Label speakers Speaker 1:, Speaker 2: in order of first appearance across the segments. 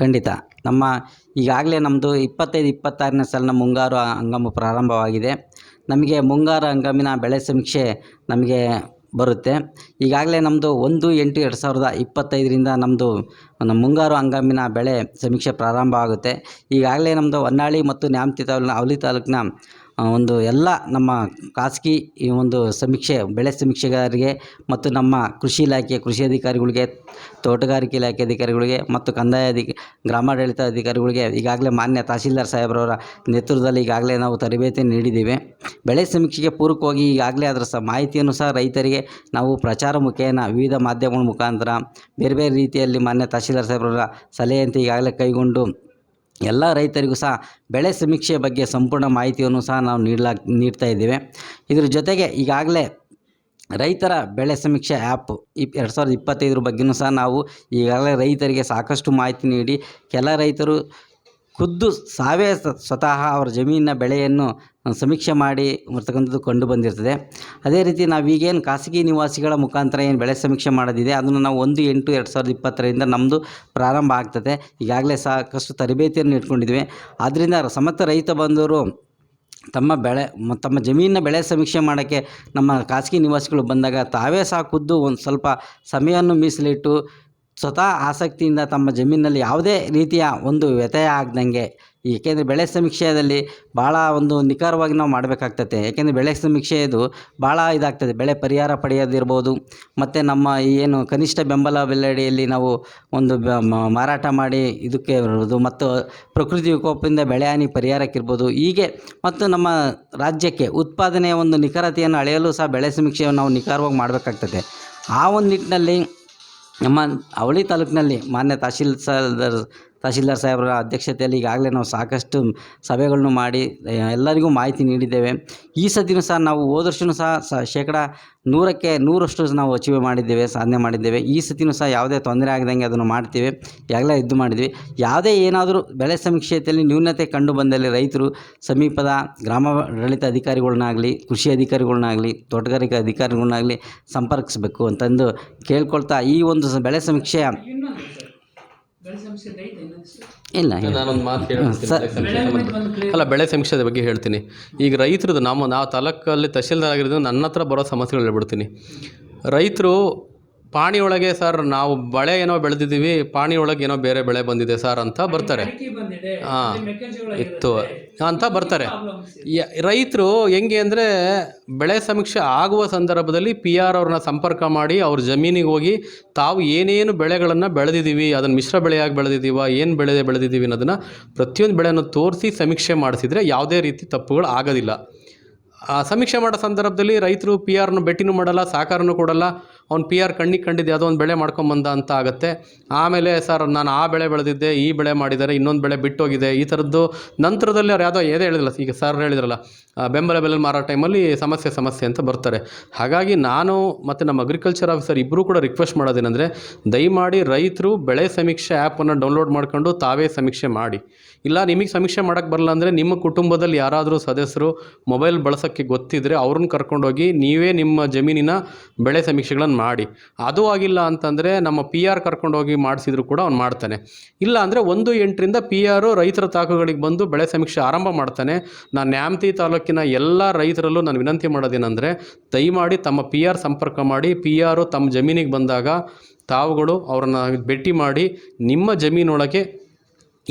Speaker 1: ಖಂಡಿತ. ನಮ್ಮ ಈಗಾಗಲೇ ನಮ್ಮದು ಇಪ್ಪತ್ತೈದು, ಇಪ್ಪತ್ತಾರನೇ ಸಾಲಿನ ಮುಂಗಾರು ಹಂಗಾಮು ಪ್ರಾರಂಭವಾಗಿದೆ. ನಮಗೆ ಮುಂಗಾರು ಹಂಗಾಮಿನ ಬೆಳೆ ಸಮೀಕ್ಷೆ ನಮಗೆ ಬರುತ್ತೆ. ಈಗಾಗಲೇ ನಮ್ಮದು ಒಂದು ಎಂಟು ಎರಡು ಸಾವಿರದ ಇಪ್ಪತ್ತೈದರಿಂದ ನಮ್ಮದು ನಮ್ಮ ಮುಂಗಾರು ಹಂಗಾಮಿನ ಬೆಳೆ ಸಮೀಕ್ಷೆ ಪ್ರಾರಂಭ ಆಗುತ್ತೆ ಈಗಾಗಲೇ ನಮ್ಮದು ಹೊನ್ನಾಳಿ ಮತ್ತು ನ್ಯಾಮತಿ ತಾಲೂಕಿನ ಅವಲಿ ತಾಲೂಕಿನ ಒಂದು ಎಲ್ಲ ನಮ್ಮ ಖಾಸಗಿ ಈ ಒಂದು ಸಮೀಕ್ಷೆ, ಬೆಳೆ ಸಮೀಕ್ಷೆಗಾರರಿಗೆ ಮತ್ತು ನಮ್ಮ ಕೃಷಿ ಇಲಾಖೆ, ಕೃಷಿ ಅಧಿಕಾರಿಗಳಿಗೆ, ತೋಟಗಾರಿಕೆ ಇಲಾಖೆ ಅಧಿಕಾರಿಗಳಿಗೆ ಮತ್ತು ಕಂದಾಯ ಅಧಿಕ, ಗ್ರಾಮಾಡಳಿತ ಅಧಿಕಾರಿಗಳಿಗೆ ಈಗಾಗಲೇ ಮಾನ್ಯ ತಹಸೀಲ್ದಾರ್ ಸಾಹೇಬ್ರವರ ನೇತೃತ್ವದಲ್ಲಿ ಈಗಾಗಲೇ ನಾವು ತರಬೇತಿ ನೀಡಿದ್ದೀವಿ. ಬೆಳೆ ಸಮೀಕ್ಷೆಗೆ ಪೂರಕವಾಗಿ ಈಗಾಗಲೇ ಅದರ ಸಹ ಮಾಹಿತಿಯನ್ನು ಸಹ ರೈತರಿಗೆ ನಾವು ಪ್ರಚಾರ ಮುಖೇನ ವಿವಿಧ ಮಾಧ್ಯಮಗಳ ಮುಖಾಂತರ ಬೇರೆ ಬೇರೆ ರೀತಿಯಲ್ಲಿ ಮಾನ್ಯ ತಹಸೀಲ್ದಾರ್ ಸಾಹೇಬ್ರವರ ಸಲಹೆಯಂತೆ ಈಗಾಗಲೇ ಕೈಗೊಂಡು ಎಲ್ಲ ರೈತರಿಗೂ ಸಹ ಬೆಳೆ ಸಮೀಕ್ಷೆ ಬಗ್ಗೆ ಸಂಪೂರ್ಣ ಮಾಹಿತಿಯನ್ನು ಸಹ ನಾವು ನೀಡಲಾ, ನೀಡ್ತಾ ಇದ್ದೇವೆ. ಇದ್ರ ಜೊತೆಗೆ ಈಗಾಗಲೇ ರೈತರ ಬೆಳೆ ಸಮೀಕ್ಷೆ ಆ್ಯಪ್ ಇಪ್, ಎರಡು ಸಾವಿರದ ಇಪ್ಪತ್ತೈದರ ಬಗ್ಗೆಯೂ ಸಹ ನಾವು ಈಗಾಗಲೇ ರೈತರಿಗೆ ಸಾಕಷ್ಟು ಮಾಹಿತಿ ನೀಡಿ, ಕೆಲ ರೈತರು ಖುದ್ದು ಸಾವೇ ಸ್ವತಃ ಅವರ ಜಮೀನಿನ ಬೆಳೆಯನ್ನು ಸಮೀಕ್ಷೆ ಮಾಡಿ ಬರ್ತಕ್ಕಂಥದ್ದು ಕಂಡು ಬಂದಿರ್ತದೆ. ಅದೇ ರೀತಿ ನಾವು ಈಗೇನು ಖಾಸಗಿ ನಿವಾಸಿಗಳ ಮುಖಾಂತರ ಏನು ಬೆಳೆ ಸಮೀಕ್ಷೆ ಮಾಡೋದಿದೆ, ಅದನ್ನು ನಾವು ಒಂದು ಎಂಟು ಎರಡು ಸಾವಿರದ ಇಪ್ಪತ್ತರಿಂದ ನಮ್ಮದು ಪ್ರಾರಂಭ ಆಗ್ತದೆ. ಈಗಾಗಲೇ ಸಾಕಷ್ಟು ತರಬೇತಿಯನ್ನು ಇಟ್ಕೊಂಡಿದ್ವಿ. ಆದ್ದರಿಂದ ಸಮರ್ಥ ರೈತ ಬಂದವರು ತಮ್ಮ ಬೆಳೆ ತಮ್ಮ ಜಮೀನಿನ ಬೆಳೆ ಸಮೀಕ್ಷೆ ಮಾಡೋಕ್ಕೆ ನಮ್ಮ ಖಾಸಗಿ ನಿವಾಸಿಗಳು ಬಂದಾಗ ತಾವೇ ಸಾಕುದ್ದು ಒಂದು ಸ್ವಲ್ಪ ಸಮಯವನ್ನು ಮೀಸಲಿಟ್ಟು ಸ್ವತಃ ಆಸಕ್ತಿಯಿಂದ ತಮ್ಮ ಜಮೀನಿನಲ್ಲಿ ಯಾವುದೇ ರೀತಿಯ ಒಂದು ವ್ಯತ್ಯಯ ಆಗದಂಗೆ, ಏಕೆಂದರೆ ಬೆಳೆ ಸಮೀಕ್ಷೆಯಲ್ಲಿ ಭಾಳ ಒಂದು ನಿಖರವಾಗಿ ನಾವು ಮಾಡಬೇಕಾಗ್ತದೆ ಏಕೆಂದರೆ ಬೆಳೆ ಸಮೀಕ್ಷೆಯದು ಭಾಳ ಇದಾಗ್ತದೆ. ಬೆಳೆ ಪರಿಹಾರ ಪಡೆಯೋದಿರ್ಬೋದು, ಮತ್ತು ನಮ್ಮ ಏನು ಕನಿಷ್ಠ ಬೆಂಬಲ ಬೆಲೆಯಡಿಯಲ್ಲಿ ನಾವು ಒಂದು ಮಾರಾಟ ಮಾಡಿ ಇದಕ್ಕೆ ಇರ್ಬೋದು ಮತ್ತು ಪ್ರಕೃತಿ ವಿಕೋಪದಿಂದ ಬೆಳೆ ಹಾನಿ ಪರಿಹಾರಕ್ಕಿರ್ಬೋದು. ಹೀಗೆ ಮತ್ತು ನಮ್ಮ ರಾಜ್ಯಕ್ಕೆ ಉತ್ಪಾದನೆಯ ಒಂದು ನಿಖರತೆಯನ್ನು ಅಳೆಯಲು ಸಹ ಬೆಳೆ ಸಮೀಕ್ಷೆಯನ್ನು ನಾವು ನಿಖರವಾಗಿ ಮಾಡಬೇಕಾಗ್ತದೆ ಆ ಒಂದು ನಿಟ್ಟಿನಲ್ಲಿ ನಮ್ಮ ಅವಳಿ ತಾಲೂಕಿನಲ್ಲಿ ಮಾನ್ಯ ತಹಶೀಲ್ದಾರ್ ತಹಶೀಲ್ದಾರ್ ಸಾಹೇಬರ ಅಧ್ಯಕ್ಷತೆಯಲ್ಲಿ ಈಗಾಗಲೇ ನಾವು ಸಾಕಷ್ಟು ಸಭೆಗಳನ್ನು ಮಾಡಿ ಎಲ್ಲರಿಗೂ ಮಾಹಿತಿ ನೀಡಿದ್ದೇವೆ. ಈ ಸತಿನೂ ಸಹ ನಾವು ಹೋದ ಸಹ ಸ, ಶೇಕಡ ನೂರಕ್ಕೆ ನೂರಷ್ಟು ನಾವು ಅಚೀವ್ ಮಾಡಿದ್ದೇವೆ, ಸಾಧನೆ ಮಾಡಿದ್ದೇವೆ. ಈ ಸತಿನೂ ಸಹ ಯಾವುದೇ ತೊಂದರೆ ಆಗದಂಗೆ ಅದನ್ನು ಮಾಡ್ತೀವಿ. ಈಗಾಗಲೇ ಇದು ಮಾಡಿದ್ವಿ. ಯಾವುದೇ ಏನಾದರೂ ಬೆಳೆ ಸಮೀಕ್ಷೆಯಲ್ಲಿ ನ್ಯೂನತೆ ಕಂಡು ಬಂದಲ್ಲಿ ರೈತರು ಸಮೀಪದ ಗ್ರಾಮಾಡಳಿತ ಅಧಿಕಾರಿಗಳನ್ನಾಗಲಿ, ಕೃಷಿ ಅಧಿಕಾರಿಗಳನ್ನಾಗಲಿ, ತೋಟಗಾರಿಕೆ ಅಧಿಕಾರಿಗಳನ್ನಾಗಲಿ ಸಂಪರ್ಕಿಸಬೇಕು ಅಂತಂದು ಕೇಳ್ಕೊಳ್ತಾ ಈ ಒಂದು ಬೆಳೆ ಸಮೀಕ್ಷೆಯ ಇಲ್ಲ.
Speaker 2: ನಾನೊಂದು ಮಾತು ಹೇಳ್ತೀನಿ ಅಲ್ಲ ಬೆಳೆ ಸಮೀಕ್ಷೆ ಬಗ್ಗೆ ಹೇಳ್ತೀನಿ. ಈಗ ರೈತರದ್ದು ನಮ್ಮ ನಾವು ತಾಲೂಕಲ್ಲಿ ತಹಶೀಲ್ದಾರ್ ಆಗಿರೋದು ನನ್ನ ಹತ್ರ ಬರೋ ಸಮಸ್ಯೆಗಳು ಹೇಳ್ಬಿಡ್ತೀನಿ. ರೈತರು ಪಾಣಿ ಒಳಗೆ ಸರ್ ನಾವು ಬಳೆ ಏನೋ ಬೆಳೆದಿದ್ದೀವಿ ಪಾಣಿಯೊಳಗೆ ಏನೋ ಬೇರೆ ಬೆಳೆ ಬಂದಿದೆ ಸರ್ ಅಂತ ಬರ್ತಾರೆ. ಹಾಂ ಇತ್ತು ಅಂತ ಬರ್ತಾರೆ. ರೈತರು ಹೆಂಗೆ ಅಂದರೆ ಬೆಳೆ ಸಮೀಕ್ಷೆ ಆಗುವ ಸಂದರ್ಭದಲ್ಲಿ ಪಿ ಆರ್ ಅವ್ರನ್ನ ಸಂಪರ್ಕ ಮಾಡಿ ಅವ್ರ ಜಮೀನಿಗೆ ಹೋಗಿ ತಾವು ಏನೇನು ಬೆಳೆಗಳನ್ನು ಬೆಳೆದಿದ್ದೀವಿ ಅದನ್ನು ಮಿಶ್ರ ಬೆಳೆಯಾಗಿ ಬೆಳೆದಿದ್ದೀವ ಏನು ಬೆಳೆ ಬೆಳೆದಿದ್ದೀವಿ ಅನ್ನೋದನ್ನು ಪ್ರತಿಯೊಂದು ಬೆಳೆಯನ್ನು ತೋರಿಸಿ ಸಮೀಕ್ಷೆ ಮಾಡಿಸಿದರೆ ಯಾವುದೇ ರೀತಿ ತಪ್ಪುಗಳು ಆಗೋದಿಲ್ಲ. ಆ ಸಮೀಕ್ಷೆ ಮಾಡೋ ಸಂದರ್ಭದಲ್ಲಿ ರೈತರು ಪಿ ಆರ್ನ ಭೇಟಿನೂ ಮಾಡಲ್ಲ ಸಹಕಾರನೂ ಕೊಡಲ್ಲ. ಅವ್ನು ಪಿ ಆರ್ ಕಣ್ಣಿಗೆ ಕಂಡಿದ್ದು, ಯಾವುದೋ ಒಂದು ಬೆಳೆ ಮಾಡ್ಕೊಂಬಂದ ಅಂತ ಆಗುತ್ತೆ. ಆಮೇಲೆ ಸರ್, ನಾನು ಆ ಬೆಳೆ ಬೆಳೆದಿದ್ದೆ, ಈ ಬೆಳೆ ಮಾಡಿದ್ದಾರೆ ಇನ್ನೊಂದು ಬೆಳೆ ಬಿಟ್ಟೋಗಿದೆ. ಈ ಥರದ್ದು ನಂತರದಲ್ಲಿ ಅವ್ರು ಯಾವುದೋ ಏದೇ ಹೇಳಿದ್ರಲ್ಲ, ಈಗ ಸರ್ ಹೇಳಿದ್ರಲ್ಲ ಬೆಂಬಲ ಬೆಲೆ ಮಾರೋ ಟೈಮಲ್ಲಿ ಸಮಸ್ಯೆ ಸಮಸ್ಯೆ ಅಂತ ಬರ್ತಾರೆ. ಹಾಗಾಗಿ ನಾನು ಮತ್ತು ನಮ್ಮ ಅಗ್ರಿಕಲ್ಚರ್ ಆಫೀಸರ್ ಇಬ್ಬರೂ ಕೂಡ ರಿಕ್ವೆಸ್ಟ್ ಮಾಡೋದೇನೆಂದರೆ, ದಯಮಾಡಿ ರೈತರು ಬೆಳೆ ಸಮೀಕ್ಷೆ ಆ್ಯಪನ್ನು ಡೌನ್ಲೋಡ್ ಮಾಡ್ಕೊಂಡು ತಾವೇ ಸಮೀಕ್ಷೆ ಮಾಡಿ. ಇಲ್ಲ, ನಿಮಗೆ ಸಮೀಕ್ಷೆ ಮಾಡೋಕ್ಕೆ ಬರಲ್ಲ ಅಂದರೆ ನಿಮ್ಮ ಕುಟುಂಬದಲ್ಲಿ ಯಾರಾದರೂ ಸದಸ್ಯರು ಮೊಬೈಲ್ ಬಳಸೋಕ್ಕೆ ಗೊತ್ತಿದ್ದರೆ ಅವ್ರನ್ನ ಕರ್ಕೊಂಡೋಗಿ ನೀವೇ ನಿಮ್ಮ ಜಮೀನಿನ ಬೆಳೆ ಸಮೀಕ್ಷೆಗಳನ್ನು ಮಾಡಿ. ಅದು ಆಗಿಲ್ಲ ಅಂತಂದರೆ ನಮ್ಮ ಪಿ ಆರ್ ಕರ್ಕೊಂಡೋಗಿ ಮಾಡಿಸಿದ್ರು ಕೂಡ ಅವ್ನು ಮಾಡ್ತಾನೆ. ಇಲ್ಲ ಅಂದರೆ ಒಂದು ಎಂಟರಿಂದ ಪಿ ಆರು ರೈತರ ತಾಕುಗಳಿಗೆ ಬಂದು ಬೆಳೆ ಸಮೀಕ್ಷೆ ಆರಂಭ ಮಾಡ್ತಾನೆ. ನಾನು ನ್ಯಾಮತಿ ತಾಲೂಕಿನ ಎಲ್ಲ ರೈತರಲ್ಲೂ ನಾನು ವಿನಂತಿ ಮಾಡೋದೇನೆಂದರೆ, ದಯಮಾಡಿ ತಮ್ಮ ಪಿ ಆರ್ ಸಂಪರ್ಕ ಮಾಡಿ. ಪಿ ಆರು ತಮ್ಮ ಜಮೀನಿಗೆ ಬಂದಾಗ ತಾವುಗಳು ಅವರನ್ನು ಭೇಟಿ ಮಾಡಿ. ನಿಮ್ಮ ಜಮೀನೊಳಗೆ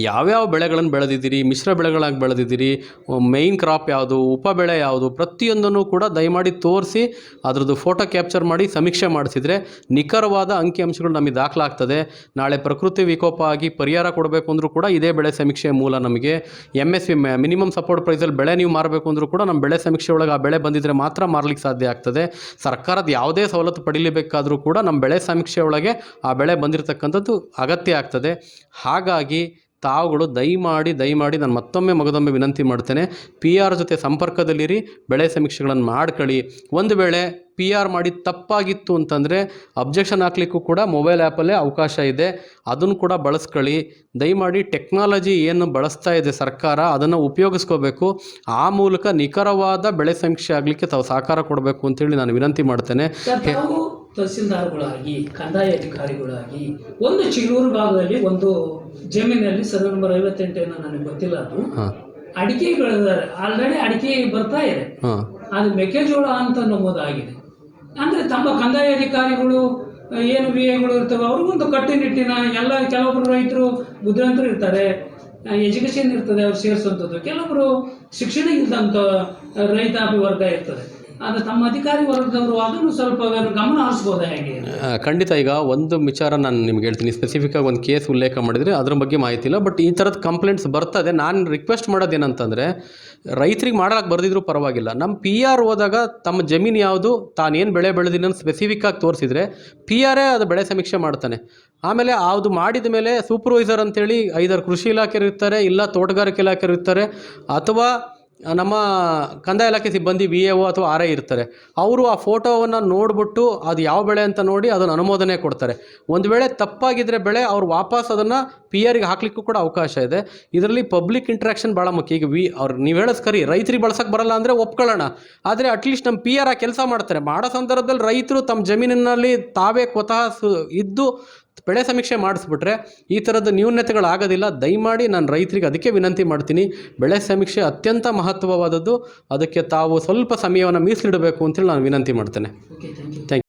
Speaker 2: ಯಾವ್ಯಾವ ಬೆಳೆಗಳನ್ನು ಬೆಳೆದಿದ್ದೀರಿ, ಮಿಶ್ರ ಬೆಳೆಗಳಾಗಿ ಬೆಳೆದಿದ್ದೀರಿ ಮೈನ್ ಕ್ರಾಪ್ ಯಾವುದು ಉಪ ಬೆಳೆ ಯಾವುದು, ಪ್ರತಿಯೊಂದನ್ನು ಕೂಡ ದಯಮಾಡಿ ತೋರಿಸಿ, ಅದರದ್ದು ಫೋಟೋ ಕ್ಯಾಪ್ಚರ್ ಮಾಡಿ, ಸಮೀಕ್ಷೆ ಮಾಡಿಸಿದರೆ ನಿಖರವಾದ ಅಂಕಿಅಂಶಗಳು ನಮಗೆ ದಾಖಲಾಗ್ತದೆ. ನಾಳೆ ಪ್ರಕೃತಿ ವಿಕೋಪ ಆಗಿ ಪರಿಹಾರ ಕೊಡಬೇಕು ಅಂದರೂ ಕೂಡ ಇದೇ ಬೆಳೆ ಸಮೀಕ್ಷೆ ಮೂಲ ನಮಗೆ. M S P minimum support ಪ್ರೈಸಲ್ಲಿ ಬೆಳೆ ನೀವು ಮಾರಬೇಕು ಅಂದರೂ ಕೂಡ ನಮ್ಮ ಬೆಳೆ ಸಮೀಕ್ಷೆ ಒಳಗೆ ಆ ಬೆಳೆ ಬಂದಿದ್ದರೆ ಮಾತ್ರ ಮಾರಲಿಕ್ಕೆ ಸಾಧ್ಯ ಆಗ್ತದೆ. ಸರ್ಕಾರದ ಯಾವುದೇ ಸವಲತ್ತು ಪಡೀಲಿಬೇಕಾದರೂ ಕೂಡ ನಮ್ಮ ಬೆಳೆ ಸಮೀಕ್ಷೆ ಒಳಗೆ ಆ ಬೆಳೆ ಬಂದಿರತಕ್ಕಂಥದ್ದು ಅಗತ್ಯ ಆಗ್ತದೆ. ಹಾಗಾಗಿ ತಾವುಗಳು ದಯಮಾಡಿ ದಯಮಾಡಿ ನಾನು ಮತ್ತೊಮ್ಮೆ ಮಗದೊಮ್ಮೆ ವಿನಂತಿ ಮಾಡ್ತೇನೆ ಪಿ ಆರ್ ಜೊತೆ ಸಂಪರ್ಕದಲ್ಲಿರಿ, ಬೆಳೆ ಸಮೀಕ್ಷೆಗಳನ್ನು ಮಾಡ್ಕೊಳ್ಳಿ ಒಂದು ವೇಳೆ ಪಿ ಆರ್ ಮಾಡಿ ತಪ್ಪಾಗಿತ್ತು ಅಂತಂದರೆ ಅಬ್ಜೆಕ್ಷನ್ ಹಾಕ್ಲಿಕ್ಕೂ ಕೂಡ ಮೊಬೈಲ್ ಆ್ಯಪಲ್ಲೇ ಅವಕಾಶ ಇದೆ, ಅದನ್ನು ಕೂಡ ಬಳಸ್ಕೊಳ್ಳಿ ದಯಮಾಡಿ ಟೆಕ್ನಾಲಜಿ ಏನು ಬಳಸ್ತಾ ಇದೆ ಸರ್ಕಾರ, ಅದನ್ನು ಉಪಯೋಗಿಸ್ಕೋಬೇಕು. ಆ ಮೂಲಕ ನಿಖರವಾದ ಬೆಳೆ ಸಮೀಕ್ಷೆ ಆಗಲಿಕ್ಕೆ ತಾವು ಸಹಕಾರ ಕೊಡಬೇಕು ಅಂತೇಳಿ ನಾನು ವಿನಂತಿ ಮಾಡ್ತೇನೆ.
Speaker 3: ತಹಸೀಲ್ದಾರ್ಗಳಾಗಿ ಕಂದಾಯ ಅಧಿಕಾರಿಗಳಾಗಿ ಒಂದು ಚಿಗೂರು ಭಾಗದಲ್ಲಿ ಒಂದು ಜಮೀನಲ್ಲಿ ಸರ್ವೆ ನಂಬರ್ ಐವತ್ತೆಂಟೇನೋ ನನಗೆ ಗೊತ್ತಿಲ್ಲ ಅದು. ಅಡಿಕೆ ಬೆಳೆದಾರೆ ಆಲ್ರೆಡಿ ಅಡಿಕೆ ಬರ್ತಾ ಇದೆ. ಅದು ಮೆಕ್ಕೆಜೋಳ ಅಂತ ನಮೂದಾಗಿದೆ. ಅಂದ್ರೆ ತಮ್ಮ ಕಂದಾಯ ಅಧಿಕಾರಿಗಳು ಏನು ವಿ ಎಗಳು ಇರ್ತವೆ ಅವ್ರಿಗೊಂದು ಕಟ್ಟುನಿಟ್ಟಿನ ಎಲ್ಲ ಕೆಲವೊಬ್ರು ರೈತರು ಬುದ್ಧಿವಂತರು ಇರ್ತಾರೆ ಎಜುಕೇಷನ್ ಇರ್ತದೆ ಅವ್ರು ಸೇರಿಸುವಂಥದ್ದು ಕೆಲವೊಬ್ರು ಶಿಕ್ಷಣ ಇಲ್ದಂತ ರೈತಾಪಿ ವರ್ಗ ಇರ್ತದೆ. ತಮ್ಮ ಅಧಿಕಾರಿ ವರ್ಗದವರು ಅದನ್ನು ಸ್ವಲ್ಪ ಗಮನ ಹೇಗೆ?
Speaker 2: ಖಂಡಿತ. ಈಗ ಒಂದು ವಿಚಾರ ನಾನು ನಿಮ್ಗೆ ಹೇಳ್ತೀನಿ. ಸ್ಪೆಸಿಫಿಕ್ಕಾಗಿ ಒಂದು ಕೇಸ್ ಉಲ್ಲೇಖ ಮಾಡಿದರೆ ಅದ್ರ ಬಗ್ಗೆ ಮಾಹಿತಿ ಇಲ್ಲ. ಬಟ್ ಈ ಥರದ ಕಂಪ್ಲೇಂಟ್ಸ್ ಬರ್ತದೆ. ನಾನು ರಿಕ್ವೆಸ್ಟ್ ಮಾಡೋದೇನಂತಂದರೆ, ರೈತರಿಗೆ ಮಾಡಕ್ಕೆ ಬರ್ದಿದ್ರು ಪರವಾಗಿಲ್ಲ. ನಮ್ಮ ಪಿ ಆರ್ ಹೋದಾಗ ತಮ್ಮ ಜಮೀನು ಯಾವುದು, ತಾನೇನು ಬೆಳೆ ಬೆಳೆದಿನ ಸ್ಪೆಸಿಫಿಕ್ಕಾಗಿ ತೋರಿಸಿದ್ರೆ ಪಿ ಆರೇ ಅದು ಬೆಳೆ ಸಮೀಕ್ಷೆ ಮಾಡ್ತಾನೆ. ಆಮೇಲೆ ಅದು ಮಾಡಿದ ಮೇಲೆ ಸೂಪರ್ವೈಸರ್ ಅಂತೇಳಿ ಐದಾರು ಕೃಷಿ ಇಲಾಖೆ ಇರ್ತಾರೆ, ಇಲ್ಲ ತೋಟಗಾರಿಕೆ ಇಲಾಖೆ ಇರ್ತಾರೆ, ಅಥವಾ ನಮ್ಮ ಕಂದಾಯ ಇಲಾಖೆ ಸಿಬ್ಬಂದಿ ವಿ ಎ ಒ ಅಥವಾ ಆರ್ ಐ ಇರ್ತಾರೆ. ಅವರು ಆ ಫೋಟೋವನ್ನು ನೋಡಿಬಿಟ್ಟು ಅದು ಯಾವ ಬೆಳೆ ಅಂತ ನೋಡಿ ಅದನ್ನು ಅನುಮೋದನೆ ಕೊಡ್ತಾರೆ. ಒಂದು ವೇಳೆ ತಪ್ಪಾಗಿದ್ದರೆ ಬೆಳೆ ಅವ್ರು ವಾಪಸ್ ಅದನ್ನು ಪಿ ಆರಿಗೆ ಹಾಕ್ಲಿಕ್ಕೂ ಕೂಡ ಅವಕಾಶ ಇದೆ. ಇದರಲ್ಲಿ ಪಬ್ಲಿಕ್ ಇಂಟ್ರಾಕ್ಷನ್ ಭಾಳ ಮುಖ್ಯ. ಈಗ ವಿ, ಅವ್ರು ನೀವು ಹೇಳೋದು ಕರಿ ರೈತರಿಗೆ ಬಳಸಕ್ಕೆ ಬರಲ್ಲ ಅಂದರೆ ಒಪ್ಕೊಳ್ಳೋಣ. ಆದರೆ ಅಟ್ಲೀಸ್ಟ್ ನಮ್ಮ ಪಿ ಆರ್ ಆ ಕೆಲಸ ಮಾಡ್ತಾರೆ. ಮಾಡೋ ಸಂದರ್ಭದಲ್ಲಿ ರೈತರು ತಮ್ಮ ಜಮೀನಿನಲ್ಲಿ ತಾವೇ ಸು ಇದ್ದು ಬೆಳೆ ಸಮೀಕ್ಷೆ ಮಾಡಿಸ್ಬಿಟ್ರೆ ಈ ಥರದ ನ್ಯೂನತೆಗಳಾಗೋದಿಲ್ಲ. ದಯಮಾಡಿ ನಾನು ರೈತರಿಗೆ ಅದಕ್ಕೆ ವಿನಂತಿ ಮಾಡ್ತೀನಿ. ಬೆಳೆ ಸಮೀಕ್ಷೆ ಅತ್ಯಂತ ಮಹತ್ವವಾದದ್ದು. ಅದಕ್ಕೆ ತಾವು ಸ್ವಲ್ಪ ಸಮಯವನ್ನು ಮೀಸಲಿಡಬೇಕು ಅಂತೇಳಿ ನಾನು ವಿನಂತಿ ಮಾಡ್ತೇನೆ.
Speaker 3: Thank you